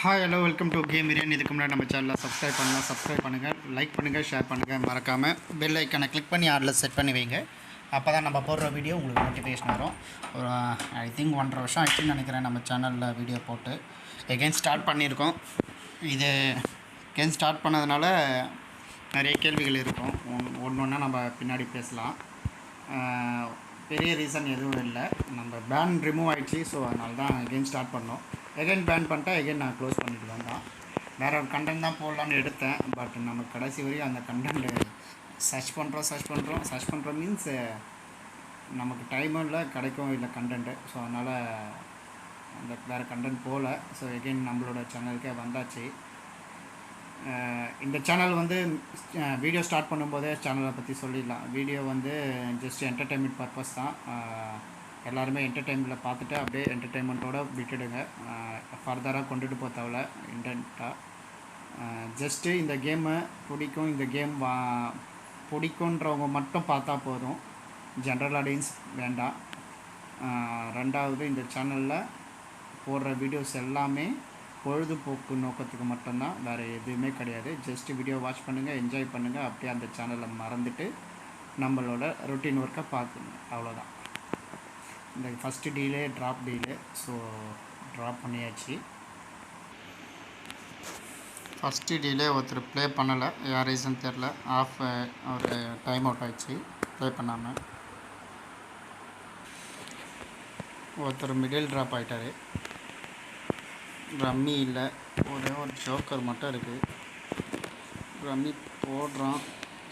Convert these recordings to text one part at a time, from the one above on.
Hi hello welcome to game Iriyan இதுக்கு முன்னாடி நம்ம சேனலில் சப்ஸ்கிரைப் பண்ணலாம் சப்ஸ்கிரைப் பண்ணுங்கள் லைக் பண்ணுங்கள் ஷேர் பண்ணுங்கள் மறக்காமல் பெல் ஐக்கனை கிளிக் பண்ணி ஆடில் செட் பண்ணி வைங்க. அப்போ தான் நம்ம போடுற வீடியோ உங்களுக்கு நோட்டிஃபிகேஷன் வரும். ஒரு ஐ திங்க் ஒன்றரை வருஷம் ஆச்சுன்னு நினைக்கிறேன் நம்ம சேனலில் வீடியோ போட்டு. எகெயின் ஸ்டார்ட் பண்ணியிருக்கோம். இது எகெயின் ஸ்டார்ட் பண்ணதுனால நிறைய கேள்விகள் இருக்கும். ஒன்று ஒன்றா நம்ம பின்னாடி பேசலாம். பெரிய ரீசன் எதுவும் இல்லை. நம்ம பேன் ரிமூவ் ஆகிடுச்சு ஸோ அதனால தான் எகெயின் ஸ்டார்ட் பண்ணோம். எகைன் பேன் பண்ணிட்டா எகைன் நான் க்ளோஸ் பண்ணிட்டு வந்தேன் வேற ஒரு கண்டென்ட் தான் போடலான்னு எடுத்தேன். பட் நம்ம கடைசி வரையும் அந்த கண்டென்ட் சர்ச் பண்ணுறோம் சர்ச் பண்ணுறோம் சர்ச் பண்ணுறோம் மீன்ஸ் நமக்கு டைமும் இல்லை கிடைக்கும் இல்லை கண்டென்ட்டு ஸோ அதனால் அந்த வேறு கண்டென்ட் போகல ஸோ எகைன் நம்மளோட சேனலுக்கே வந்தாச்சு. இந்த சேனல் வந்து வீடியோ ஸ்டார்ட் பண்ணும்போதே சேனலை பற்றி சொல்லிடலாம். வீடியோ வந்து ஜஸ்ட் என்டர்டெயின்மெண்ட் பர்பஸ் தான். எல்லாருமே என்டர்டெயின்மெண்ட்டில் பார்த்துட்டு அப்படியே என்டர்டைன்மெண்ட்டோடு விட்டுடுங்க. ஃபர்தராக கொண்டுட்டு போக தேவையில்ல இன்டென்ட்டாக ஜஸ்ட்டு இந்த கேமை பிடிக்கும் இந்த கேம் வா பிடிக்குன்றவங்க மட்டும் பார்த்தா போதும். ஜென்ரல் ஆடியன்ஸ் வேண்டாம். ரெண்டாவது இந்த சேனலில் போடுற வீடியோஸ் எல்லாமே பொழுதுபோக்கு நோக்கத்துக்கு மட்டும்தான் வேறு எதுவுமே கிடையாது. ஜஸ்ட்டு வீடியோ வாட்ச் பண்ணுங்கள் என்ஜாய் பண்ணுங்கள் அப்படியே அந்த சேனலை மறந்துட்டு நம்மளோட ரொட்டீன் ஒர்க்கை பார்க்குங்க அவ்வளோதான் இந்த ஃபஸ்ட்டு டீலே ட்ராப் டீலே ஸோ ட்ராப் பண்ணியாச்சு. ஃபஸ்ட்டு டீலே ஒருத்தர் ப்ளே பண்ணலை யார் ரீசன் தெரில ஆஃப் ஒரு டைம் அவுட் ஆயிடுச்சு ப்ளே பண்ணாமல் ஒருத்தர் மிடில் ட்ராப் ஆகிட்டார் ரம்மி இல்லை ஒரே ஒரு ஜோக்கர் மட்டும் இருக்குது ரம்மி போடுறான்.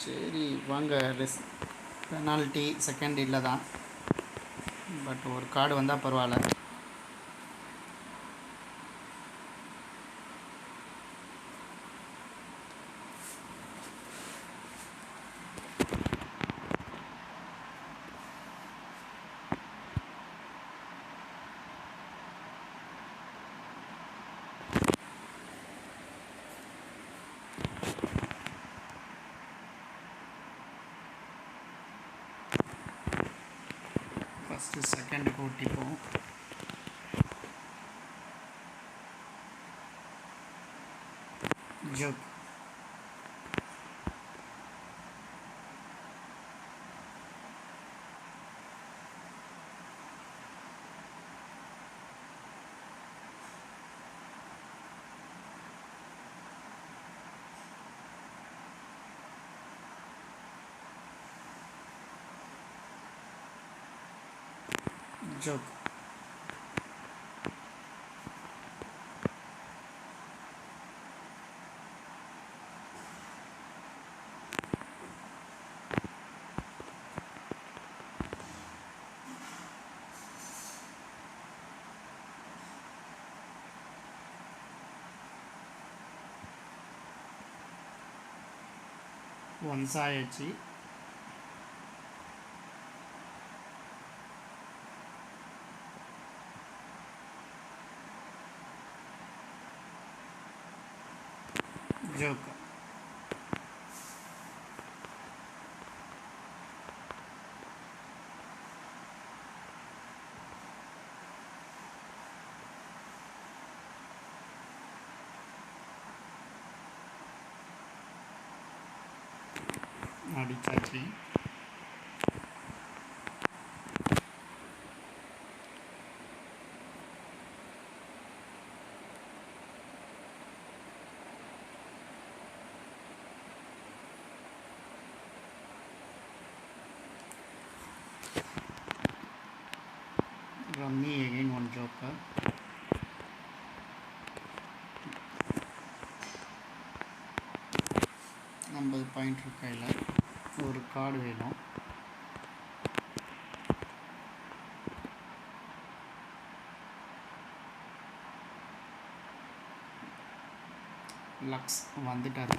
சரி வாங்க ரெஸ் பெனால்ட்டி செகண்ட் இல்லை தான். பட் ஒரு கார்டு வந்தால் பரவாயில்ல. फ़र्स्ट सेकंड को टिको जब जग one side ji 10個あリチャー from me again one joker. ஐம்பது பாயிண்ட் இருக்கு கையில். ஒரு கார்டு வேணும். லக்ஸ் வந்துட்டார்.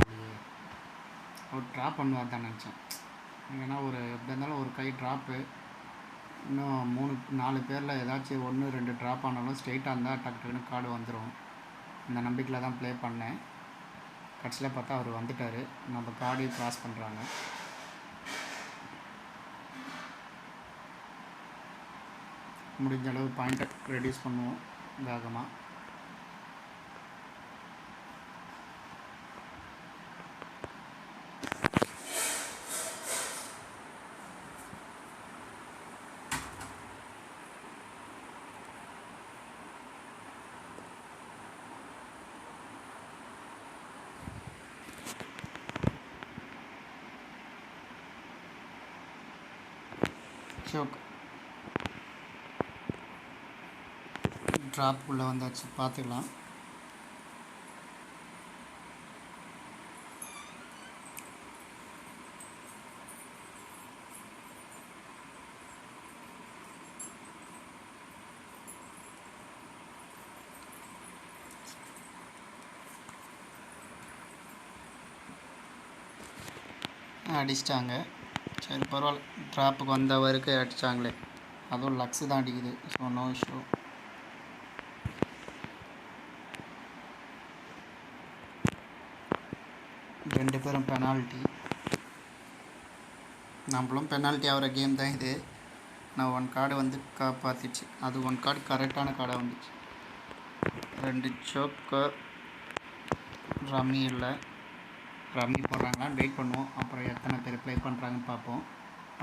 அவர் ட்ராப் பண்ணுவார் தான் நினச்சேன். ஏன்னா ஒரு எப்படி இருந்தாலும் ஒரு கை ட்ராப்பு இன்னும் மூணு நாலு பேரில் ஏதாச்சும் ஒன்று ரெண்டு ட்ராப் ஆனாலும் ஸ்ட்ரெயிட்டாக இருந்தால் டக்கு டக்குன்னு கார்டு வந்துடும் இந்த நம்பிக்கையில் தான் ப்ளே பண்ணேன். கடைசியில் பார்த்தா அவர் வந்துட்டார். நம்ம கார்டையும் க்ராஸ் பண்ணுறாங்க முடிஞ்ச அளவு பாயிண்ட்டை ரெடியூஸ் பண்ணுவோம் வேகமாக அசோக் ட்ராப் உள்ளே வந்தாச்சு. பார்த்துக்கலாம். அடிச்சிட்டாங்க. சரி பரவாயில்ல. ட்ராப்புக்கு வந்த வரைக்கும் அடித்தாங்களே அதுவும் லக்ஸு தான் அடிக்குது. ஸோ நோ இஷ்யூ ரெண்டு பேரும் பெனால்ட்டி நம்மளும் பெனால்ட்டி ஆகிற கேம் தான் இது. நான் ஒன் கார்டு வந்து காப்பாற்றிச்சு அது ஒன் கார்டு கரெக்டான கார்டாக வந்துச்சு. ரெண்டு சோக்கர் ரம்மி இல்லை. ரம்மி போடுறாங்களான்னு வெயிட் பண்ணுவோம். அப்புறம் எத்தனை பேர் ப்ளே பண்ணுறாங்கன்னு பார்ப்போம்.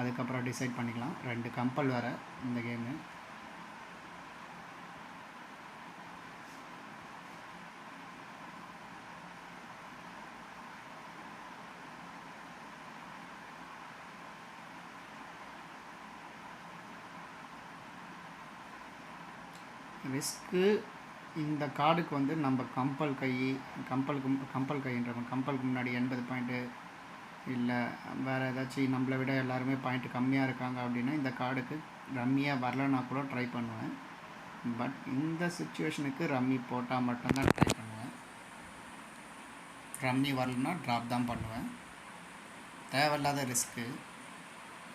அதுக்கப்புறம் டிசைட் பண்ணிக்கலாம். ரெண்டு கம்பல் வேறு இந்த கேமு ரிஸ்க்கு இந்த கார்டுக்கு வந்து நம்ம கம்பல் கை கம்பலுக்கு கம்பல் கைன்ற கம்பலுக்கு முன்னாடி எண்பது பாயிண்ட்டு இல்லை வேறு ஏதாச்சும் நம்மளை விட எல்லாருமே பாயிண்ட் கம்மியாக இருக்காங்க அப்படின்னா இந்த கார்டுக்கு ரம்மியாக வரலன்னா கூட ட்ரை பண்ணுவேன். பட் இந்த சுச்சுவேஷனுக்கு ரம்மி போட்டால் மட்டும்தான் ட்ரை பண்ணுவேன். ரம்மி வரலன்னா ட்ராப் தான் பண்ணுவேன். தேவையில்லாத ரிஸ்க்கு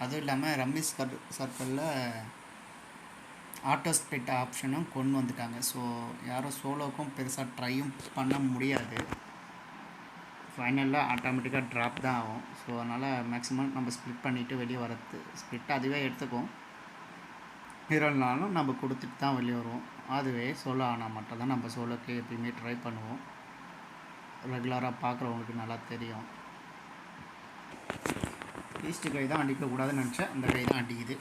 அதுவும் இல்லாமல் ரம்மி சர் சர்க்கிளில் ஆட்டோ ஸ்ப்ளிட் ஆப்ஷனும் கொண்டு வந்துட்டாங்க. ஸோ யாரும் சோலோக்கும் பெருசாக ட்ரையும் பண்ண முடியாது. ஃபைனலில் ஆட்டோமேட்டிக்காக ட்ராப் தான் ஆகும். ஸோ அதனால் மேக்ஸிமம் நம்ம ஸ்ப்ளிட் பண்ணிவிட்டு வெளியே வரது. ஸ்ப்ளிட் அதுவே எடுத்துக்கும். இல்லைனாலும் நம்ம கொடுத்துட்டு தான் வெளியே வருவோம். அதுவே சோலோ ஆனால் மட்டும் தான் நம்ம சோலோக்கு எப்பயுமே ட்ரை பண்ணுவோம். ரெகுலராக பார்க்குறவங்களுக்கு நல்லா தெரியும். ஈஸ்ட்டு கை தான் அடிக்கக்கூடாதுன்னு நினச்சேன். அந்த கை தான் அடிக்குது.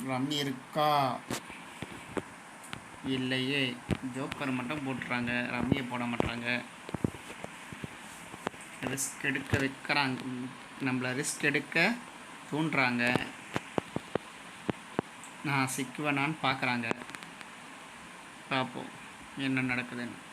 ரம்மி இருக்கா இல்லையே. ஜோக்கர் மட்டும் போட்டுறாங்க. ரம்மியை போட மாட்டாங்க. ரிஸ்க் எடுக்க வைக்கிறாங்க நம்மளை ரிஸ்க் எடுக்க தூண்டுறாங்க. நான் சிக்குவேனான்னு பார்க்குறாங்க. பார்ப்போம். என்ன நடக்குதுன்னு.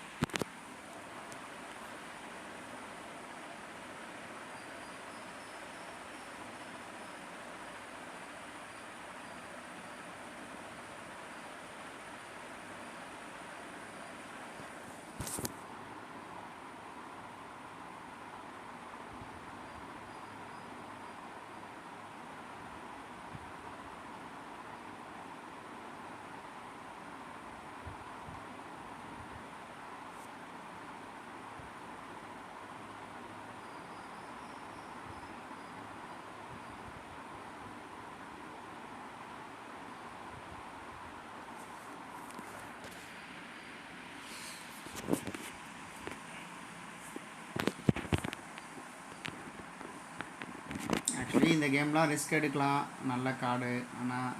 ஆக்சுவலி இந்த கேம்லாம் ரிஸ்க் எடுக்கலாம். நல்ல கார்டு ஆனால்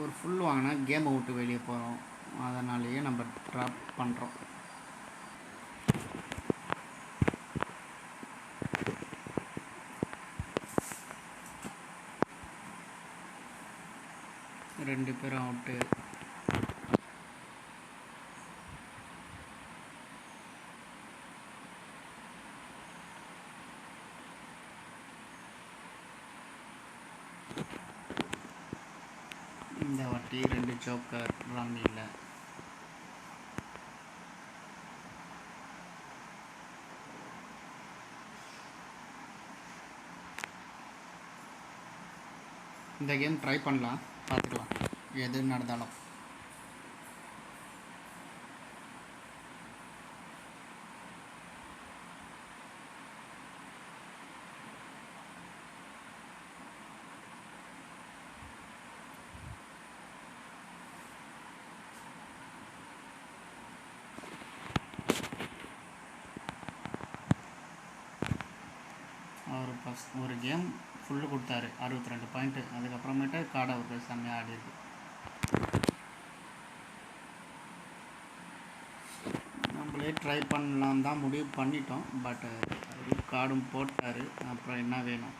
ஒரு ஃபுல் வாங்கினா கேமை விட்டு வெளியே போகிறோம் அதனாலேயே நம்ம ட்ராப் பண்ணுறோம் ரெண்டு பேரும் அவுட்டு இந்த வாட்டி ரெண்டு ஜோக்கர் ரம்மியில் இந்த கேம் ட்ரை பண்ணலாம் பார்த்துக்கலாம். எது நடந்தாலும். ஆஃப் ஒரு கேம் ஃபுல்லு கொடுத்தாரு. அறுபத்தி ரெண்டு பாயிண்ட்டு அதுக்கப்புறமேட்டு கார்டு ஒரு செம்மையாக ஆடி நம்மளே ட்ரை பண்ணலாம் தான் முடிவு பண்ணிட்டோம். பட் ஒரு கார்டும் போட்டார். அப்புறம் என்ன வேணும்?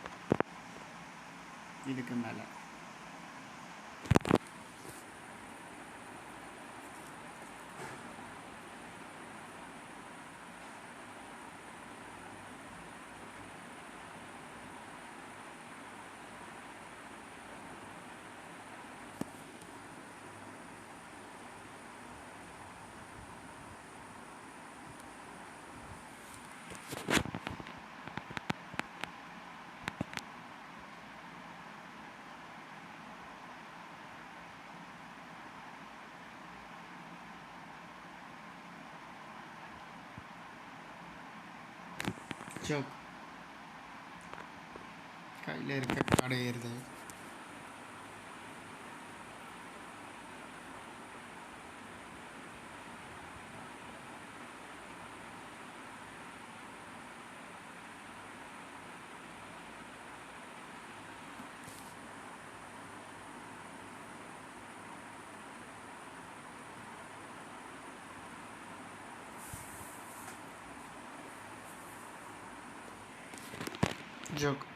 இதுக்கு மேலே. ஜோக் கையில் இருக்க காடை Джок.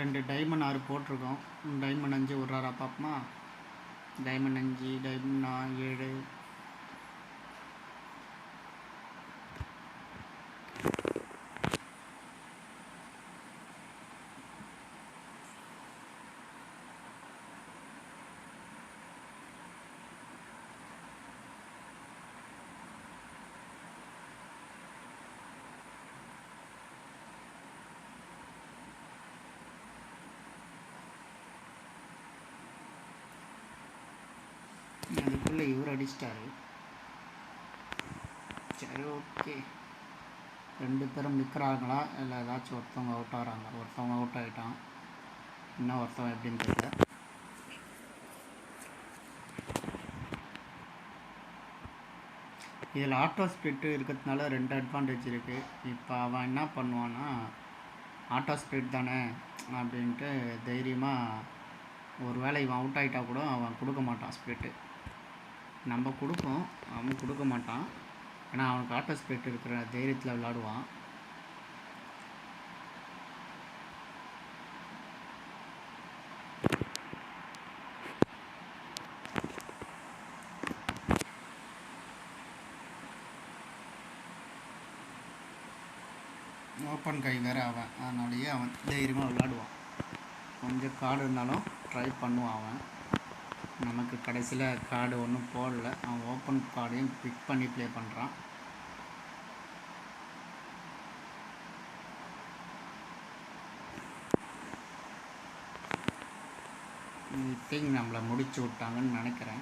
ரெண்டு டைமண்ட் ஆறு போட்டிருக்கோம். டைமண்ட் அஞ்சு விட்றாரா பார்ப்போமா டைமண்ட் அஞ்சு டைமண்ட் ஏழு அதுக்குள்ளே இவர் அடிச்சிட்டாரு. சரி ஓகே. ரெண்டு பேரும் நிற்கிறாங்களா இல்லை ஏதாச்சும் ஒருத்தவங்க அவுட் ஆகிறாங்க. ஒருத்தவங்க அவுட் ஆகிட்டான் இன்னும் ஒருத்தவன் எப்படின்னு தெரியல. இதில் ஆட்டோ ஸ்பிரிட்டு இருக்கிறதுனால ரெண்டு அட்வான்டேஜ் இருக்குது இப்போ அவன் என்ன பண்ணுவான்னா ஆட்டோ ஸ்பிரிட் தானே அப்படின்ட்டு தைரியமாக ஒரு வேளை இவன் அவுட் ஆகிட்டா கூட அவன் கொடுக்க மாட்டான் ஸ்பிரிட்டு நம்ம கொடுப்போம் அவன் கொடுக்க மாட்டான். ஏன்னா அவனுக்கு ஆட்டோ ஸ்பிரிட் இருக்கிற தைரியத்தில் விளாடுவான். ஓப்பன் கை வேறு அவன். அதனாலேயே அவன் தைரியமாக விளாடுவான். கொஞ்சம் கார்டு இருந்தாலும் ட்ரை பண்ணுவான் அவன். நமக்கு கடைசியில் கார்டு ஒன்றும் போடல. அவன் ஓப்பன் கார்டையும் பிக் பண்ணி ப்ளே பண்ணுறான் திங் நம்மளை முடிச்சு விட்டாங்கன்னு நினைக்கிறேன்.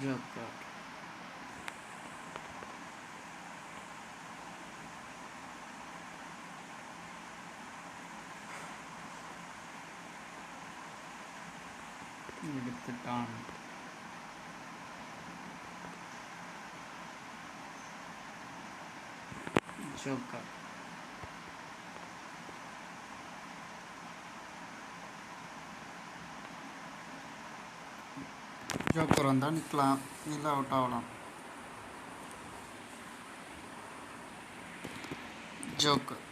ஜோக்கர் எடுத்துட்டான் ஜோக்கர் ஜோக்கர் வந்தால் நிற்கலாம் இல்லை அவுட் ஆகலாம். ஜோக்கர்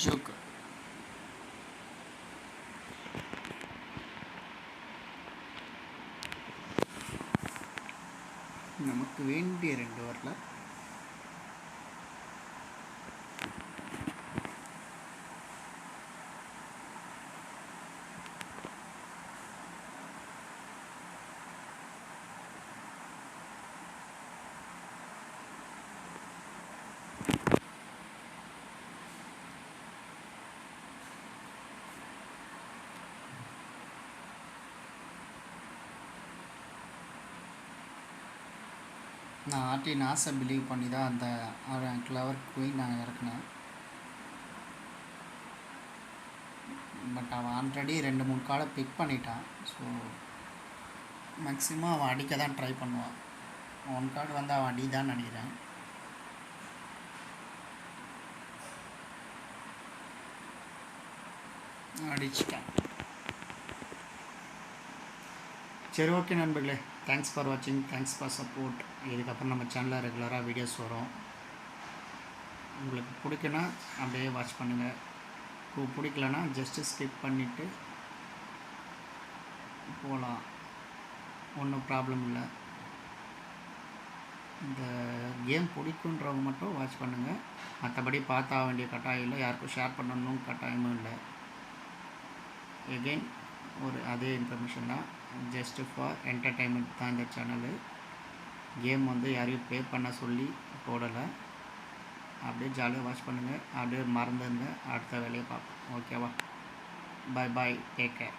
அசோக் நமக்கு வேண்டிய ரெண்டு வரல. நான் ஆர்டி ஆசை பிலீவ் பண்ணி தான் அந்த கிளவர் குயின் நான் இறக்குனேன். பட் அவன் ஆல்ரெடி ரெண்டு மூணு காலை பிக் பண்ணிட்டான். ஸோ மேக்ஸிமம் அவன் அடிக்க தான் ட்ரை பண்ணுவான். ஒன் கார்டு வந்து அவன் அடி தான் நினைக்கிறேன். அடிச்சிட்டேன். சரி ஓகே நண்பர்களே. தேங்க்ஸ் ஃபார் வாட்சிங் தேங்க்ஸ் ஃபார் சப்போர்ட் இதுக்கப்புறம் நம்ம சேனலில் ரெகுலராக வீடியோஸ் வரும். உங்களுக்கு பிடிக்குன்னா அப்படியே வாட்ச் பண்ணுங்கள் இப்போ பிடிக்கலன்னா ஜஸ்ட்டு ஸ்கிப் பண்ணிவிட்டு போகலாம் ஒன்றும் ப்ராப்ளம் இல்லை. இந்த கேம் பிடிக்குன்றவங்க மட்டும் வாட்ச் பண்ணுங்கள் மற்றபடி பார்த்தா வேண்டிய கட்டாயம் இல்லை. யாருக்கும் ஷேர் பண்ணணும் கட்டாயமும் இல்லை. எகெயின் ஒரு அதே இன்ஃபர்மேஷன் தான். ஜஸ்ட்டு ஃபார் என்டர்டைன்மெண்ட் தான் இந்த சேனலு கேம் வந்து யாரையும் ப்ளே பண்ண சொல்லி போடலை. அப்படியே ஜாலியாக வாட்ச் பண்ணுங்கள் அப்படியே மறந்துருங்க அடுத்த வேலையை பார்ப்போம். ஓகேவா பாய் பாய் டேக் கேர்